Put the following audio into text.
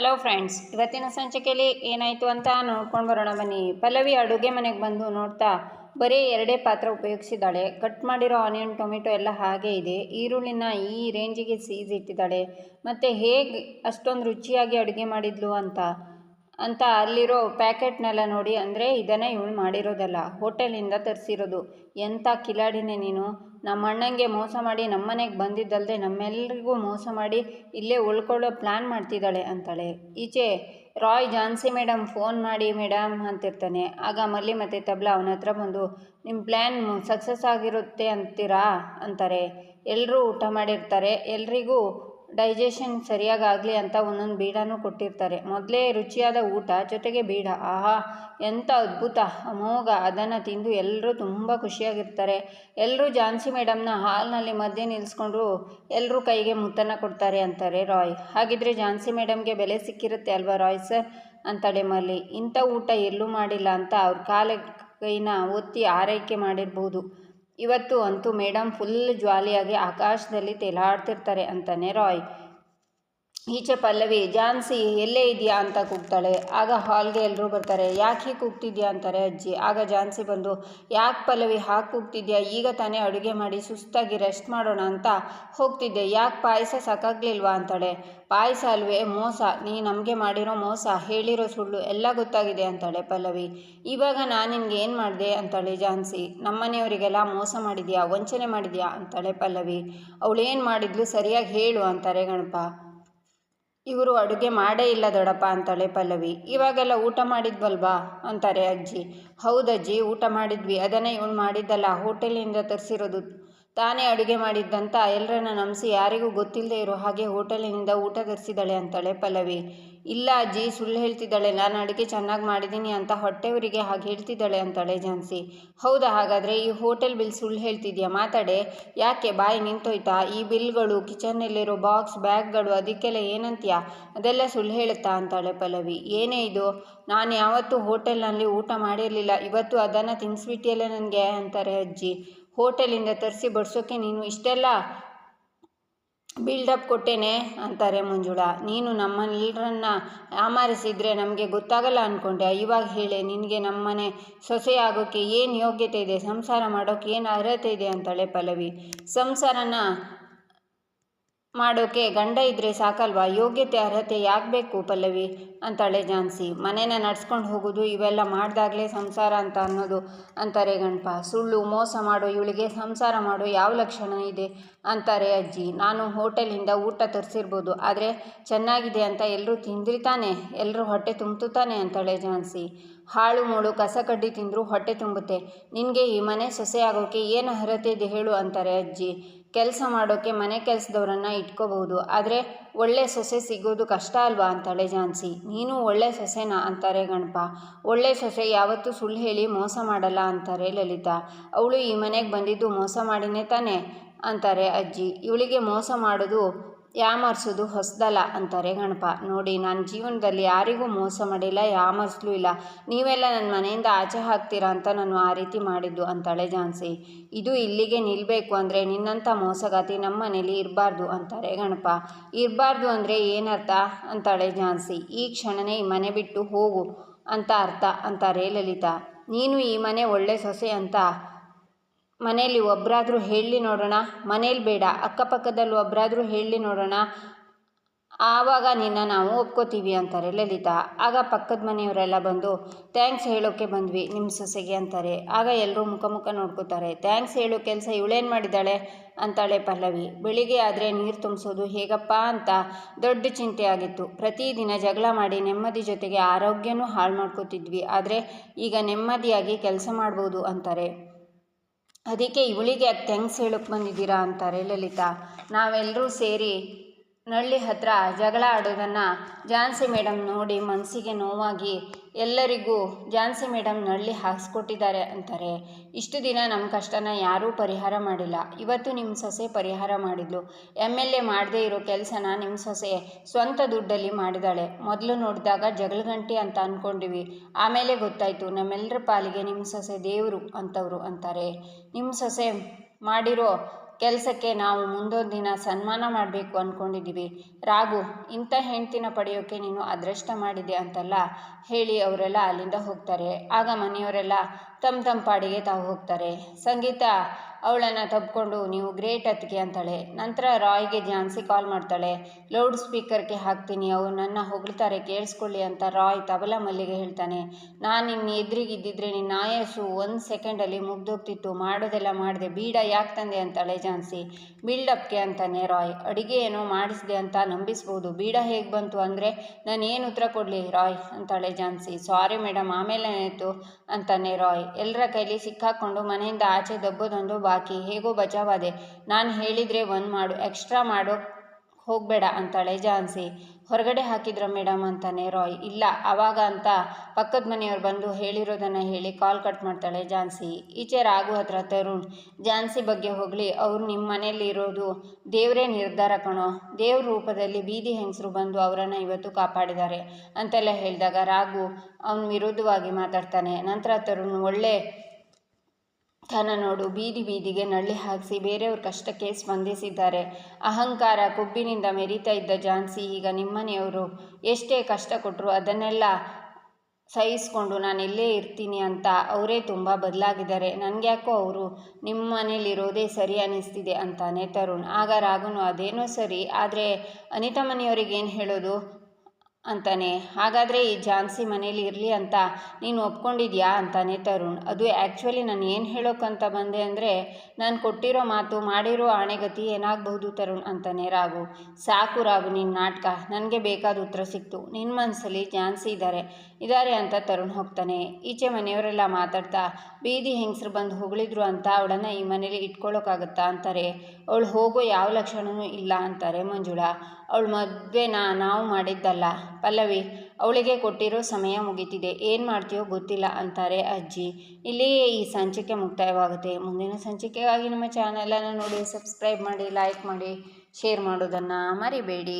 Hello friends ಇವತ್ತಿನ ಸಂಚಿಕೆಯಲ್ಲಿ ಏನಾಯಿತು ಅಂತ ನೋಡ್ಕೊಂಡು ಬರೋಣ ಬನ್ನಿ. ಪಲ್ಲವಿ ಅಡುಗೆ ಮನೆಗೆ ಬಂದು ನೋಡ್ತಾ ಬರೀ ಎರಡೇ ಪಾತ್ರ ಉಪಯೋಗಿಸಿದ್ದಾಳೆ. ಕಟ್ ಮಾಡಿರೋ ಆನಿಯನ್ ಟೊಮೆಟೊ ಎಲ್ಲ ಹಾಗೆ ಇದೆ. ಈರುಳ್ಳಿನ ಈ ರೇಂಜಿಗೆ ಸೀಸ್ ಇಟ್ಟಿದ್ದಾಳೆ. ಮತ್ತು ಹೇಗೆ ಅಷ್ಟೊಂದು ರುಚಿಯಾಗಿ ಅಡುಗೆ ಮಾಡಿದ್ಲು ಅಂತ ಅಂತ ಅಲ್ಲಿರೋ ಪ್ಯಾಕೆಟ್ನೆಲ್ಲ ನೋಡಿ, ಅಂದರೆ ಇದನ್ನೇ ಇವಳು ಮಾಡಿರೋದಲ್ಲ, ಹೋಟೆಲಿಂದ ತರಿಸಿರೋದು. ಎಂಥ ಕಿಲಾಡಿನೇ ನೀನು? ನಮ್ಮ ಅಣ್ಣಂಗೆ ಮೋಸ ಮಾಡಿ ನಮ್ಮನೆಗೆ ಬಂದಿದ್ದಲ್ಲದೆ ನಮ್ಮೆಲ್ಲರಿಗೂ ಮೋಸ ಮಾಡಿ ಇಲ್ಲೇ ಉಳ್ಕೊಳ್ಳೋ ಪ್ಲ್ಯಾನ್ ಮಾಡ್ತಿದ್ದಾಳೆ ಅಂತಾಳೆ. ಈಚೆ ರಾಯ್ ಜಾನ್ಸಿ ಮೇಡಮ್ ಫೋನ್ ಮಾಡಿ ಮೇಡಮ್ ಅಂತಿರ್ತಾನೆ. ಆಗ ಮಲ್ಲಿ ಮತ್ತು ತಬ್ಲಾ ಅವನ ಹತ್ರ ಬಂದು ನಿಮ್ಮ ಪ್ಲ್ಯಾನ್ ಸಕ್ಸಸ್ ಆಗಿರುತ್ತೆ ಅಂತೀರಾ? ಅಂತಾರೆ. ಎಲ್ಲರೂ ಊಟ ಮಾಡಿರ್ತಾರೆ. ಎಲ್ರಿಗೂ ಡೈಜೆಷನ್ ಸರಿಯಾಗಿ ಆಗಲಿ ಅಂತ ಒಂದೊಂದು ಬೀಡಾನು ಕೊಟ್ಟಿರ್ತಾರೆ. ಮೊದಲೇ ರುಚಿಯಾದ ಊಟ, ಜೊತೆಗೆ ಬೀಡ. ಆಹಾ, ಎಂಥ ಅದ್ಭುತ, ಅಮೋಘ. ಅದನ್ನು ತಿಂದು ಎಲ್ಲರೂ ತುಂಬ ಖುಷಿಯಾಗಿರ್ತಾರೆ. ಎಲ್ಲರೂ ಝಾನ್ಸಿ ಮೇಡಮ್ನ ಹಾಲ್ನಲ್ಲಿ ಮಧ್ಯೆ ನಿಲ್ಲಿಸ್ಕೊಂಡು ಎಲ್ಲರೂ ಕೈಗೆ ಮುತ್ತನ್ನು ಕೊಡ್ತಾರೆ ಅಂತಾರೆ ರಾಯ್. ಹಾಗಿದ್ರೆ ಝಾನ್ಸಿ ಮೇಡಮ್ಗೆ ಬೆಲೆ ಸಿಕ್ಕಿರುತ್ತೆ ಅಲ್ವಾ ರಾಯ್ ಸರ್? ಅಂತಾಳೆ ಮಲ್ಲಿ. ಇಂಥ ಊಟ ಎಲ್ಲೂ ಮಾಡಿಲ್ಲ ಅಂತ ಅವ್ರ ಕಾಲ ಕೈನ ಒತ್ತಿ ಆರೈಕೆ ಮಾಡಿರ್ಬೋದು. ಇವತ್ತು ಅಂತೂ ಮೇಡಮ್ ಫುಲ್ ಜ್ವಾಲಿಯಾಗಿ ಆಕಾಶದಲ್ಲಿ ತೇಲಾಡ್ತಿರ್ತಾರೆ ಅಂತಾನೆ ರಾಯ್. ಈಚೆ ಪಲ್ಲವಿ, ಜಾನ್ಸಿ, ಎಲ್ಲೇ ಇದೆಯಾ? ಅಂತ ಕೂಗ್ತಾಳೆ. ಆಗ ಹಾಲ್ಗೆ ಎಲ್ಲರೂ ಬರ್ತಾರೆ. ಯಾಕೆ ಹೀಗೆ ಕೂಗ್ತಿದ್ಯಾ? ಅಂತಾರೆ ಅಜ್ಜಿ. ಆಗ ಜಾನ್ಸಿ ಬಂದು, ಯಾಕೆ ಪಲ್ಲವಿ ಹಾಕಿ ಕೂಗ್ತಿದ್ಯಾ? ಈಗ ತಾನೇ ಅಡುಗೆ ಮಾಡಿ ಸುಸ್ತಾಗಿ ರೆಸ್ಟ್ ಮಾಡೋಣ ಅಂತ ಹೋಗ್ತಿದ್ದೆ. ಯಾಕೆ ಪಾಯಸ ಸಾಕಾಗ್ಲಿಲ್ವಾ? ಅಂತಾಳೆ. ಪಾಯಸ ಅಲ್ವೇ, ಮೋಸ. ನೀ ನಮಗೆ ಮಾಡಿರೋ ಮೋಸ, ಹೇಳಿರೋ ಸುಳ್ಳು ಎಲ್ಲ ಗೊತ್ತಾಗಿದೆ, ಅಂತಾಳೆ ಪಲ್ಲವಿ. ಇವಾಗ ನಾನು ನಿನ್ಗೆ ಏನು ಮಾಡಿದೆ? ಅಂತಾಳೆ ಜಾನ್ಸಿ. ನಮ್ಮನೆಯವರಿಗೆಲ್ಲ ಮೋಸ ಮಾಡಿದ್ಯಾ? ವಂಚನೆ ಮಾಡಿದ್ಯಾ? ಅಂತಾಳೆ ಪಲ್ಲವಿ. ಅವಳೇನು ಮಾಡಿದ್ಲು ಸರಿಯಾಗಿ ಹೇಳು, ಅಂತಾರೆ ಗಣಪ. ಇವರು ಅಡುಗೆ ಮಾಡೇ ಇಲ್ಲ ದೊಡ್ಡಪ್ಪ ಅಂತಾಳೆ ಪಲ್ಲವಿ. ಇವಾಗೆಲ್ಲ ಊಟ ಮಾಡಿದ್ವಲ್ವಾ? ಅಂತಾರೆ ಅಜ್ಜಿ. ಹೌದಜ್ಜಿ, ಊಟ ಮಾಡಿದ್ವಿ. ಅದನ್ನೇ ಇವನು ಮಾಡಿದ್ದಲ್ಲ. ಹೋಟೆಲಿಂದ ತರಿಸಿರೋದು ತಾನೇ ಅಡುಗೆ ಮಾಡಿದ್ದಂತ ಎಲ್ಲರನ್ನ ನಂಬಿಸಿ ಯಾರಿಗೂ ಗೊತ್ತಿಲ್ಲದೆ ಇರೋ ಹಾಗೆ ಹೋಟೆಲಿನಿಂದ ಊಟ ತರಿಸಿದಾಳೆ ಅಂತಾಳೆ ಪಲ್ಲವಿ. ಇಲ್ಲ ಅಜ್ಜಿ, ಸುಳ್ಳು ಹೇಳ್ತಿದ್ದಾಳೆ. ನಾನು ಅಡುಗೆ ಚೆನ್ನಾಗಿ ಮಾಡಿದ್ದೀನಿ ಅಂತ ಹೊಟ್ಟೆವರಿಗೆ ಹಾಗೆ ಹೇಳ್ತಿದ್ದಾಳೆ ಅಂತಾಳೆ ಝಾನ್ಸಿ. ಹೌದಾ ಹಾಗಾದರೆ? ಈ ಹೋಟೆಲ್ ಬಿಲ್ ಸುಳ್ಳು ಹೇಳ್ತಿದ್ಯಾ? ಮಾತಾಡೆ. ಯಾಕೆ? ಬಾಯಿ ನಿಂತೋಯ್ತಾ? ಈ ಬಿಲ್ಗಳು, ಕಿಚನ್ನಲ್ಲಿರೋ ಬಾಕ್ಸ್, ಬ್ಯಾಗ್ಗಳು ಅದಕ್ಕೆಲ್ಲ ಏನಂತೀಯ? ಅದೆಲ್ಲ ಸುಳ್ಳು ಹೇಳುತ್ತಾ ಅಂತಾಳೆ ಪಲ್ಲವಿ. ಏನೇ ಇದು? ನಾನು ಯಾವತ್ತೂ ಹೋಟೆಲ್ನಲ್ಲಿ ಊಟ ಮಾಡಿರಲಿಲ್ಲ. ಇವತ್ತು ಅದನ್ನು ತಿನ್ನಿಸ್ಬಿಟ್ಟಿಯಲ್ಲ ನನಗೆ? ಅಂತಾರೆ ಅಜ್ಜಿ. ಹೋಟೆಲಿಂದ ತರಿಸಿ ಬಡಿಸೋಕ್ಕೆ ನೀನು ಇಷ್ಟೆಲ್ಲ ಬಿಲ್ಡಪ್ ಕೊಟ್ಟೇನೆ ಅಂತಾರೆ ಮಂಜುಳ. ನೀನು ನಮ್ಮೆಲ್ಲರನ್ನ ಆಮಾರಿಸಿದರೆ ನಮಗೆ ಗೊತ್ತಾಗಲ್ಲ ಅಂದ್ಕೊಂಡೆ ಇವಾಗ ಹೇಳೆ, ನಿನಗೆ ನಮ್ಮನೆ ಸೊಸೆ ಆಗೋಕ್ಕೆ ಏನು ಯೋಗ್ಯತೆ ಇದೆ? ಸಂಸಾರ ಮಾಡೋಕ್ಕೆ ಏನು ಅರ್ಹತೆ ಇದೆ? ಅಂತಾಳೆ ಪಲ್ಲವಿ. ಸಂಸಾರನ ಮಾಡೋಕ್ಕೆ ಗಂಡ ಇದ್ದರೆ ಸಾಕಲ್ವಾ? ಯೋಗ್ಯತೆ, ಅರ್ಹತೆ ಯಾಕೆ ಬೇಕು ಪಲ್ಲವಿ? ಅಂತಾಳೆ ಝಾನ್ಸಿ. ಮನೇನ ನಡ್ಸ್ಕೊಂಡು ಹೋಗೋದು, ಇವೆಲ್ಲ ಮಾಡಿದಾಗಲೇ ಸಂಸಾರ ಅಂತ ಅನ್ನೋದು. ಅಂತಾರೆ ಗಣಪ ಸುಳ್ಳು ಮೋಸ ಮಾಡೋ ಇವಳಿಗೆ ಸಂಸಾರ ಮಾಡೋ ಯಾವ ಲಕ್ಷಣ ಇದೆ? ಅಂತಾರೆ ಅಜ್ಜಿ. ನಾನು ಹೋಟೆಲಿಂದ ಊಟ ತರಿಸಿರ್ಬೋದು. ಆದರೆ ಚೆನ್ನಾಗಿದೆ ಅಂತ ಎಲ್ಲರೂ ತಿಂದಿರ್ತಾನೆ ಎಲ್ಲರೂ ಹೊಟ್ಟೆ ತುಂಬ್ತಾನೆ ತಾನೆ? ಅಂತಾಳೆ ಝಾನ್ಸಿ. ಹಾಳು ಮೂಳು ಕಸ ಕಡ್ಡಿ ತಿಂದರೂ ಹೊಟ್ಟೆ ತುಂಬುತ್ತೆ. ನಿನಗೆ ಈ ಮನೆ ಸೊಸೆ ಆಗೋಕ್ಕೆ ಏನು ಅರ್ಹತೆ ಇದೆ ಹೇಳು ಅಂತಾರೆ ಅಜ್ಜಿ. ಕೆಲಸ ಮಾಡೋಕ್ಕೆ ಮನೆ ಕೆಲಸದವರನ್ನು ಇಟ್ಕೋಬಹುದು. ಆದರೆ ಒಳ್ಳೆ ಸೊಸೆ ಸಿಗೋದು ಕಷ್ಟ ಅಲ್ವಾ ಅಂತಾಳೆ ಝಾನ್ಸಿ ನೀನು ಒಳ್ಳೆ ಸೊಸೆನಾ ಅಂತಾರೆ ಗಣಪ. ಒಳ್ಳೆ ಸೊಸೆ ಯಾವತ್ತೂ ಸುಳ್ಳು ಹೇಳಿ ಮೋಸ ಮಾಡಲ್ಲ ಅಂತಾರೆ ಲಲಿತಾ. ಅವಳು ಈ ಮನೆಗೆ ಬಂದಿದ್ದು ಮೋಸ ಮಾಡಿನೇ ತಾನೆ? ಅಂತಾರೆ ಅಜ್ಜಿ. ಇವಳಿಗೆ ಮೋಸ ಮಾಡೋದು ಯಾಮರ್ಸೋದು ಹೊಸದಲ್ಲ ಅಂತಾರೆ ಗಣಪ. ನೋಡಿ, ನಾನು ಜೀವನದಲ್ಲಿ ಯಾರಿಗೂ ಮೋಸ ಮಾಡಿಲ್ಲ, ಯಾಮರ್ಸ್ಲೂ ಇಲ್ಲ. ನೀವೆಲ್ಲ ನನ್ನ ಮನೆಯಿಂದ ಆಚೆ ಹಾಕ್ತೀರಾ ಅಂತ ನಾನು ಆ ರೀತಿ ಮಾಡಿದ್ದು, ಅಂತಾಳೆ ಝಾನ್ಸಿ ಇದು ಇಲ್ಲಿಗೆ ನಿಲ್ಲಬೇಕು ಅಂದರೆ ನಿನ್ನಂಥ ಮೋಸಗಾತಿ ನಮ್ಮ ಮನೇಲಿ ಇರಬಾರ್ದು, ಅಂತಾರೆ ಗಣಪ. ಇರಬಾರ್ದು ಅಂದರೆ ಏನರ್ಥ? ಅಂತಾಳೆ ಝಾನ್ಸಿ ಈ ಕ್ಷಣನೇ ಈ ಮನೆ ಬಿಟ್ಟು ಹೋಗು ಅಂತ ಅರ್ಥ, ಅಂತಾರೆ ಲಲಿತಾ. ನೀನು ಈ ಮನೆ ಒಳ್ಳೆ ಸೊಸೆ ಅಂತ ಮನೇಲಿ ಒಬ್ಬರಾದರೂ ಹೇಳಿ ನೋಡೋಣ, ಮನೇಲಿ ಬೇಡ, ಅಕ್ಕಪಕ್ಕದಲ್ಲಿ ಒಬ್ಬರಾದರೂ ಹೇಳಿ ನೋಡೋಣ, ಆವಾಗ ನಿನ್ನ ನಾವು ಒಪ್ಕೋತೀವಿ ಅಂತಾರೆ ಲಲಿತಾ. ಆಗ ಪಕ್ಕದ ಮನೆಯವರೆಲ್ಲ ಬಂದು, ಥ್ಯಾಂಕ್ಸ್ ಹೇಳೋಕ್ಕೆ ಬಂದ್ವಿ ನಿಮ್ಮ ಸೊಸೆಗೆ ಅಂತಾರೆ. ಆಗ ಎಲ್ಲರೂ ಮುಖ ಮುಖ ನೋಡ್ಕೋತಾರೆ. ಥ್ಯಾಂಕ್ಸ್ ಹೇಳೋ ಕೆಲಸ ಇವಳೇನು ಮಾಡಿದ್ದಾಳೆ? ಅಂತಾಳೆ ಪಲ್ಲವಿ. ಬೆಳಿಗ್ಗೆ ಆದರೆ ನೀರು ತುಂಬಿಸೋದು ಹೇಗಪ್ಪ ಅಂತ ದೊಡ್ಡ ಚಿಂತೆ ಆಗಿತ್ತು. ಪ್ರತಿದಿನ ಜಗಳ ಮಾಡಿ ನೆಮ್ಮದಿ ಜೊತೆಗೆ ಆರೋಗ್ಯನೂ ಹಾಳು ಮಾಡ್ಕೋತಿದ್ವಿ. ಆದರೆ ಈಗ ನೆಮ್ಮದಿಯಾಗಿ ಕೆಲಸ ಮಾಡ್ಬೋದು ಅಂತಾರೆ. ಅದಕ್ಕೆ ಇವಳಿಗೆ ಯಾಕೆ ಥ್ಯಾಂಕ್ಸ್ ಹೇಳಕ್ಕೆ ಬಂದಿದ್ದೀರಾ ಅಂತಾರೆ ಲಲಿತಾ. ನಾವೆಲ್ಲರೂ ಸೇರಿ ನಳ್ಳಿ ಹತ್ರ ಜಗಳ ಆಡೋದನ್ನು ಝಾನ್ಸಿ ಮೇಡಮ್ ನೋಡಿ ಮನಸ್ಸಿಗೆ ನೋವಾಗಿ ಎಲ್ಲರಿಗೂ ಝಾನ್ಸಿ ಮೇಡಮ್ ನಳ್ಳಿ ಹಾಕ್ಸ್ಕೊಟ್ಟಿದ್ದಾರೆ ಅಂತಾರೆ. ಇಷ್ಟು ದಿನ ನಮ್ಮ ಕಷ್ಟನ ಯಾರೂ ಪರಿಹಾರ ಮಾಡಿಲ್ಲ. ಇವತ್ತು ನಿಮ್ಮ ಸೊಸೆ ಪರಿಹಾರ ಮಾಡಿದ್ಲು. ಎಂ ಎಲ್ ಎ ಮಾಡದೇ ಇರೋ ಕೆಲಸನ ನಿಮ್ಮ ಸೊಸೆ ಸ್ವಂತ ದುಡ್ಡಲ್ಲಿ ಮಾಡಿದಾಳೆ. ಮೊದಲು ನೋಡಿದಾಗ ಜಗಳಗಂಟಿ ಅಂತ ಅಂದ್ಕೊಂಡಿವಿ ಆಮೇಲೆ ಗೊತ್ತಾಯಿತು ನಮ್ಮೆಲ್ಲರ ಪಾಲಿಗೆ ನಿಮ್ಮ ಸೊಸೆ ದೇವರು ಅಂತವರು ಅಂತಾರೆ. ನಿಮ್ಮ ಸೊಸೆ ಮಾಡಿರೋ ಕೆಲಸಕ್ಕೆ ನಾವು ಮುಂದೊಂದು ದಿನ ಸನ್ಮಾನ ಮಾಡಬೇಕು ಅಂದ್ಕೊಂಡಿದ್ದೀವಿ ರಾಘು, ಇಂಥ ಹೆಂಡ್ತಿನ ಪಡೆಯೋಕ್ಕೆ ನೀನು ಅದೃಷ್ಟ ಮಾಡಿದೆ ಅಂತೆಲ್ಲ ಹೇಳಿ ಅವರೆಲ್ಲ ಅಲ್ಲಿಂದ ಹೋಗ್ತಾರೆ. ಆಗ ಮನೆಯವರೆಲ್ಲ ತಮ್ಮ ತಮ್ಮ ಪಾಡಿಗೆ ತಾವು ಹೋಗ್ತಾರೆ. ಸಂಗೀತ, ಅವಳನ್ನು ತಬ್ಕೊಂಡು ನೀವು ಗ್ರೇಟ್ ಅತ್ತಿಗೆ ಅಂತಾಳೆ. ನಂತರ ರಾಯ್ಗೆ ಝಾನ್ಸಿ ಕಾಲ್ ಮಾಡ್ತಾಳೆ. ಲೌಡ್ ಸ್ಪೀಕರ್ಗೆ ಹಾಕ್ತೀನಿ, ಅವ್ರು ನನ್ನ ಹೊಗಳ್ತಾರೆ, ಕೇಳಿಸ್ಕೊಳ್ಳಿ ಅಂತ ರಾಯ್ ತಬಲ ಮಲ್ಲಿಗೆ ಹೇಳ್ತಾನೆ. ನಾನು ನಿನ್ನ ಎದುರಿಗಿದ್ದಿದ್ರೆ ನಿನ್ನ ಆಯಸ್ಸು ಒಂದು ಸೆಕೆಂಡಲ್ಲಿ ಮುಗ್ದೋಗ್ತಿತ್ತು. ಮಾಡೋದೆಲ್ಲ ಮಾಡಿದೆ. ಬೀಡ ಯಾಕೆ ತಂದೆ ಅಂತಾಳೆ ಝಾನ್ಸಿ ಬಿಲ್ಡಪ್ಗೆ ಅಂತಾನೆ ರಾಯ್. ಅಡುಗೆ ಏನೋ ಮಾಡಿಸಿದೆ ಅಂತ ನಂಬಿಸ್ಬೋದು. ಬೀಡ ಹೇಗೆ ಬಂತು ಅಂದರೆ ನಾನು ಏನು ಉತ್ತರ ಕೊಡಲಿ ರಾಯ್ ಅಂತಾಳೆ ಝಾನ್ಸಿ ಸಾರಿ ಮೇಡಮ್ ಆಮೇಲೆ ಏನಾಯಿತು ಅಂತಾನೆ ರಾಯ್. ಎಲ್ಲರ ಕೈಲಿ ಸಿಕ್ಕಾಕೊಂಡು ಮನೆಯಿಂದ ಆಚೆ ದಬ್ಬೋದೊಂದು ಬಾಕಿ. ಹೇಗೋ ಬಚಾವಾದೆ ನಾನು ಹೇಳಿದರೆ ಒಂದು ಮಾಡು ಎಕ್ಸ್ಟ್ರಾ ಮಾಡೋ ಹೋಗಬೇಡ ಅಂತಾಳೆ ಝಾನ್ಸಿ ಹೊರಗಡೆ ಹಾಕಿದ್ರ ಮೇಡಮ್ ಅಂತಾನೆ ರಾಯ್. ಇಲ್ಲ ಆವಾಗ ಅಂತ ಪಕ್ಕದ ಮನೆಯವ್ರು ಬಂದು ಹೇಳಿರೋದನ್ನು ಹೇಳಿ ಕಾಲ್ ಕಟ್ ಮಾಡ್ತಾಳೆ ಝಾನ್ಸಿ ಈಚೆ ರಾಘು ಹತ್ರ ತರುಣ್. ಝಾನ್ಸಿ ಬಗ್ಗೆ ಹೋಗಲಿ, ಅವ್ರು ನಿಮ್ಮ ಮನೆಯಲ್ಲಿ ಇರೋದು ದೇವರೇ ನಿರ್ಧಾರ ಕಣೋ. ದೇವ್ರ ರೂಪದಲ್ಲಿ ಬೀದಿ ಹೆಂಗಸರು ಬಂದು ಅವರನ್ನು ಇವತ್ತು ಕಾಪಾಡಿದ್ದಾರೆ ಅಂತೆಲ್ಲ ಹೇಳಿದಾಗ ರಾಘು ಅವನ ವಿರುದ್ಧವಾಗಿ ಮಾತಾಡ್ತಾನೆ. ನಂತರ ತರುಣ್, ಒಳ್ಳೆ ತನ ನೋಡು ಬೀದಿ ಬೀದಿಗೆ ನಳ್ಳಿ ಹಾಕಿಸಿ ಬೇರೆಯವ್ರ ಕಷ್ಟಕ್ಕೆ ಸ್ಪಂದಿಸಿದ್ದಾರೆ. ಅಹಂಕಾರ ಕೊಬ್ಬಿನಿಂದ ಮೆರಿತಾ ಇದ್ದ ಝಾನ್ಸಿ ಈಗ ನಿಮ್ಮನೆಯವರು ಎಷ್ಟೇ ಕಷ್ಟ ಕೊಟ್ಟರು ಅದನ್ನೆಲ್ಲ ಸಹಿಸ್ಕೊಂಡು ನಾನು ಇಲ್ಲೇ ಇರ್ತೀನಿ ಅಂತ ಅವರೇ ತುಂಬ ಬದಲಾಗಿದ್ದಾರೆ. ನನಗ್ಯಾಕೋ ಅವರು ನಿಮ್ಮ ಮನೇಲಿರೋದೇ ಸರಿ ಅನ್ನಿಸ್ತಿದೆ ಅಂತಾನೆ ತರುಣ್. ಆಗ ರಾಘುನು, ಅದೇನೋ ಸರಿ, ಆದರೆ ಅನಿತಾ ಮನೆಯವ್ರಿಗೆ ಏನು ಹೇಳೋದು? ಅಂತಾನೆ. ಹಾಗಾದರೆ ಈ ಝಾನ್ಸಿ ಮನೇಲಿ ಇರಲಿ ಅಂತ ನೀನು ಒಪ್ಕೊಂಡಿದ್ಯಾ ಅಂತಾನೆ ತರುಣ್. ಅದು ಆ್ಯಕ್ಚುಲಿ ನಾನು ಏನು ಹೇಳೋಕ್ಕಂತ ಬಂದೆ ಅಂದರೆ, ನಾನು ಕೊಟ್ಟಿರೋ ಮಾತು ಮಾಡಿರೋ ಆಣೆಗತಿ ಏನಾಗಬಹುದು ತರುಣ್ ಅಂತಾನೆ ರಾಘು. ಸಾಕು ರಾಘು ನಿನ್ನ ನಾಟಕ. ನನಗೆ ಬೇಕಾದ ಉತ್ತರ ಸಿಕ್ತು. ನಿನ್ನ ಮನಸ್ಸಲ್ಲಿ ಝಾನ್ಸಿ ಇದ್ದಾರೆ ಇದ್ದಾರೆ ಅಂತ ತರುಣ್ ಹೋಗ್ತಾನೆ. ಈಚೆ ಮನೆಯವರೆಲ್ಲ ಮಾತಾಡ್ತಾ, ಬೀದಿ ಹೆಂಗಸರು ಬಂದು ಹೊಗಳಿದ್ರು ಅಂತ ಅವಳನ್ನು ಈ ಮನೇಲಿ ಇಟ್ಕೊಳ್ಳೋಕ್ಕಾಗತ್ತಾ ಅಂತಾರೆ. ಅವಳು ಹೋಗೋ ಯಾವ ಲಕ್ಷಣವೂ ಇಲ್ಲ ಅಂತಾರೆ ಮಂಜುಳಾ. ಅವಳ ಮದುವೆನ ನಾವು ಮಾಡಿದ್ದಲ್ಲ. ಪಲ್ಲವಿ, ಅವಳಿಗೆ ಕೊಟ್ಟಿರೋ ಸಮಯ ಮುಗೀತಿದೆ. ಏನು ಮಾಡ್ತೀಯೋ ಗೊತ್ತಿಲ್ಲ ಅಂತಾರೆ ಅಜ್ಜಿ. ಇಲ್ಲಿಯೇ ಈ ಸಂಚಿಕೆ ಮುಕ್ತಾಯವಾಗುತ್ತೆ. ಮುಂದಿನ ಸಂಚಿಕೆಗಾಗಿ ನಮ್ಮ ಚಾನೆಲನ್ನು ನೋಡಿ ಸಬ್ಸ್ಕ್ರೈಬ್ ಮಾಡಿ ಲೈಕ್ ಮಾಡಿ ಶೇರ್ ಮಾಡೋದನ್ನು ಮರಿಬೇಡಿ.